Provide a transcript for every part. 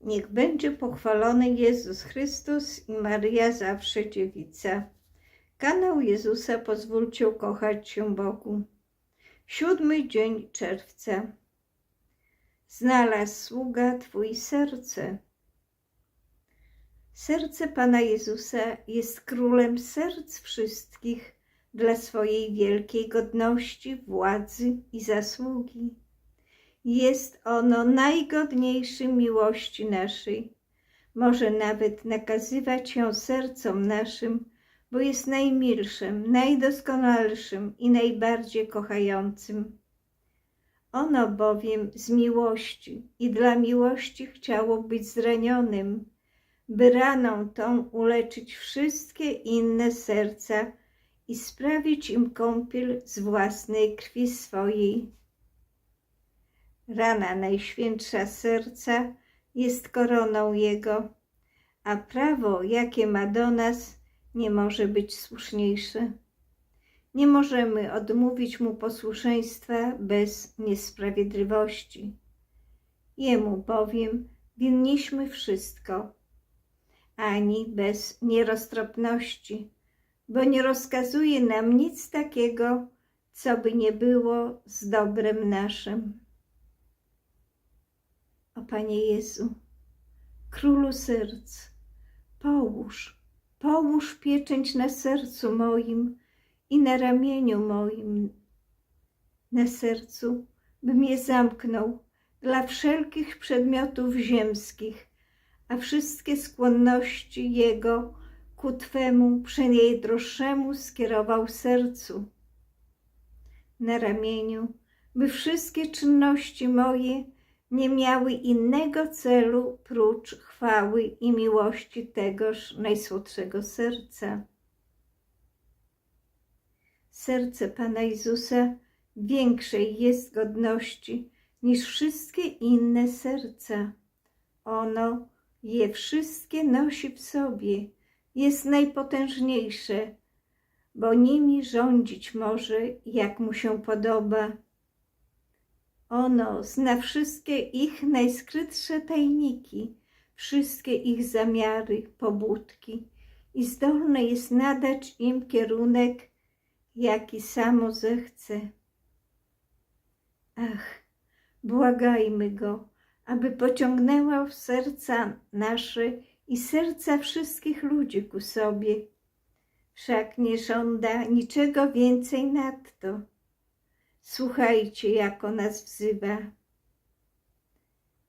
Niech będzie pochwalony Jezus Chrystus i Maryja zawsze dziewica. Kanał Jezusa pozwólcie ukochać się Bogu. Siódmy dzień czerwca. Znalazł sługa Twój serce. Serce Pana Jezusa jest królem serc wszystkich dla swojej wielkiej godności, władzy i zasługi. Jest ono najgodniejszym miłości naszej. Może nawet nakazywać ją sercom naszym, bo jest najmilszym, najdoskonalszym i najbardziej kochającym. Ono bowiem z miłości i dla miłości chciało być zranionym, by raną tą uleczyć wszystkie inne serca i sprawić im kąpiel z własnej krwi swojej. Rana Najświętsza Serca jest koroną Jego, a prawo, jakie ma do nas, nie może być słuszniejsze. Nie możemy odmówić Mu posłuszeństwa bez niesprawiedliwości. Jemu bowiem winniśmy wszystko, ani bez nieroztropności, bo nie rozkazuje nam nic takiego, co by nie było z dobrem naszym. O Panie Jezu, Królu serc, połóż, połóż pieczęć na sercu moim i na ramieniu moim, na sercu, bym je zamknął dla wszelkich przedmiotów ziemskich, a wszystkie skłonności Jego ku Twemu przenajdroższemu skierował sercu. Na ramieniu, by wszystkie czynności moje nie miały innego celu prócz chwały i miłości tegoż najsłodszego serca. Serce Pana Jezusa większej jest godności niż wszystkie inne serca. Ono je wszystkie nosi w sobie, jest najpotężniejsze, bo nimi rządzić może, jak mu się podoba. Ono zna wszystkie ich najskrytsze tajniki, wszystkie ich zamiary, pobudki i zdolne jest nadać im kierunek, jaki samo zechce. Ach, błagajmy Go, aby pociągnęła w serca nasze i serca wszystkich ludzi ku sobie. Wszak nie żąda niczego więcej nadto. Słuchajcie, jako nas wzywa.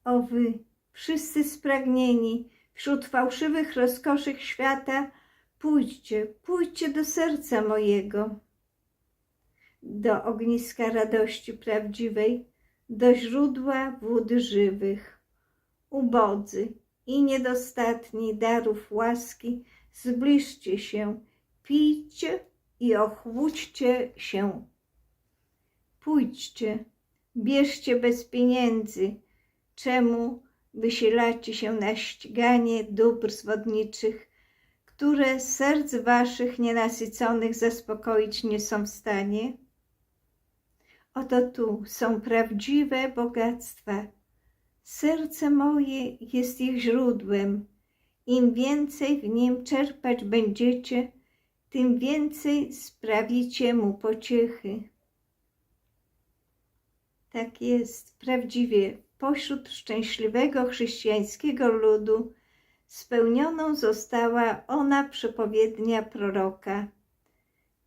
O wy, wszyscy spragnieni wśród fałszywych rozkoszy świata, pójdźcie, pójdźcie do serca mojego, do ogniska radości prawdziwej, do źródła wód żywych. Ubodzy i niedostatni darów łaski, zbliżcie się, pijcie i ochłódźcie się Pójdźcie, bierzcie bez pieniędzy. Czemu wysielacie się na ściganie dóbr zwodniczych, które serc waszych nienasyconych zaspokoić nie są w stanie? Oto tu są prawdziwe bogactwa. Serce moje jest ich źródłem. Im więcej w nim czerpać będziecie, tym więcej sprawicie mu pociechy. Tak jest, prawdziwie pośród szczęśliwego chrześcijańskiego ludu spełnioną została ona przepowiednia proroka.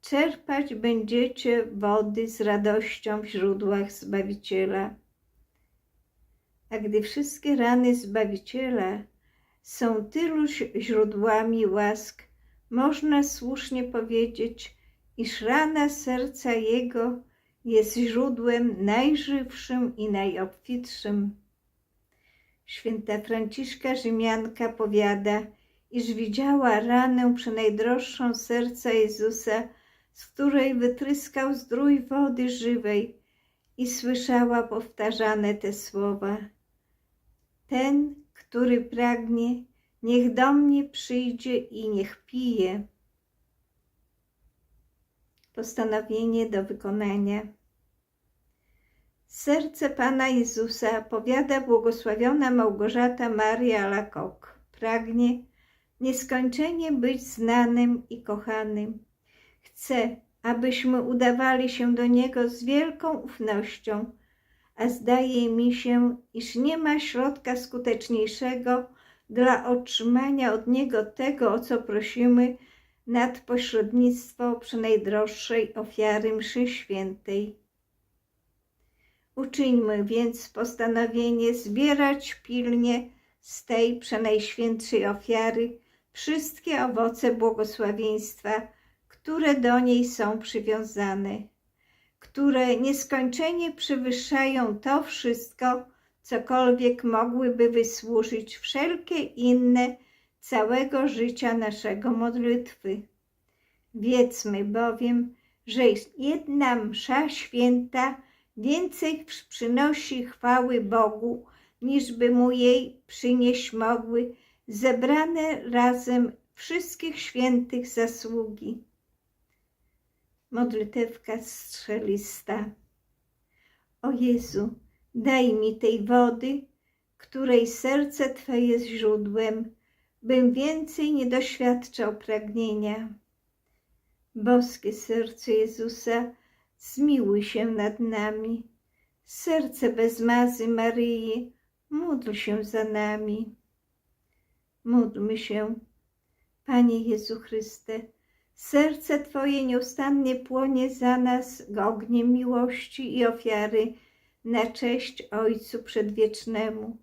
Czerpać będziecie wody z radością w źródłach Zbawiciela. A gdy wszystkie rany Zbawiciela są tylu źródłami łask, można słusznie powiedzieć, iż rana serca Jego jest źródłem najżywszym i najobfitszym. Święta Franciszka Rzymianka powiada, iż widziała ranę przenajdroższą serca Jezusa, z której wytryskał zdrój wody żywej i słyszała powtarzane te słowa. Ten, który pragnie, niech do mnie przyjdzie i niech pije postanowienie do wykonania. Serce Pana Jezusa, powiada błogosławiona Małgorzata Maria Lakok, pragnie nieskończenie być znanym i kochanym. Chce, abyśmy udawali się do Niego z wielką ufnością, a zdaje mi się, iż nie ma środka skuteczniejszego dla otrzymania od Niego tego, o co prosimy, nad pośrednictwo przenajdroższej ofiary mszy świętej. Uczyńmy więc postanowienie zbierać pilnie z tej przenajświętszej ofiary wszystkie owoce błogosławieństwa, które do niej są przywiązane, które nieskończenie przewyższają to wszystko, cokolwiek mogłyby wysłużyć wszelkie inne całego życia naszego modlitwy. Wiedzmy bowiem, że jedna msza święta więcej przynosi chwały Bogu, niż by mu jej przynieść mogły zebrane razem wszystkich świętych zasługi. Modlitewka strzelista. O Jezu, daj mi tej wody, której serce Twe jest źródłem, bym więcej nie doświadczał pragnienia. Boskie serce Jezusa, zmiłuj się nad nami. Serce bez mazy Maryi, módl się za nami. Módlmy się. Panie Jezu Chryste, serce Twoje nieustannie płonie za nas ogniem miłości i ofiary na cześć Ojcu Przedwiecznemu.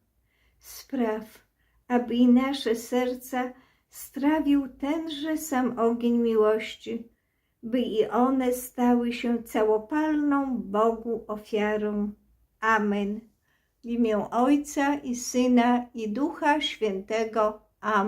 Spraw, aby i nasze serca strawił tenże sam ogień miłości, by i one stały się całopalną Bogu ofiarą. Amen. W imię Ojca i Syna i Ducha Świętego. Amen.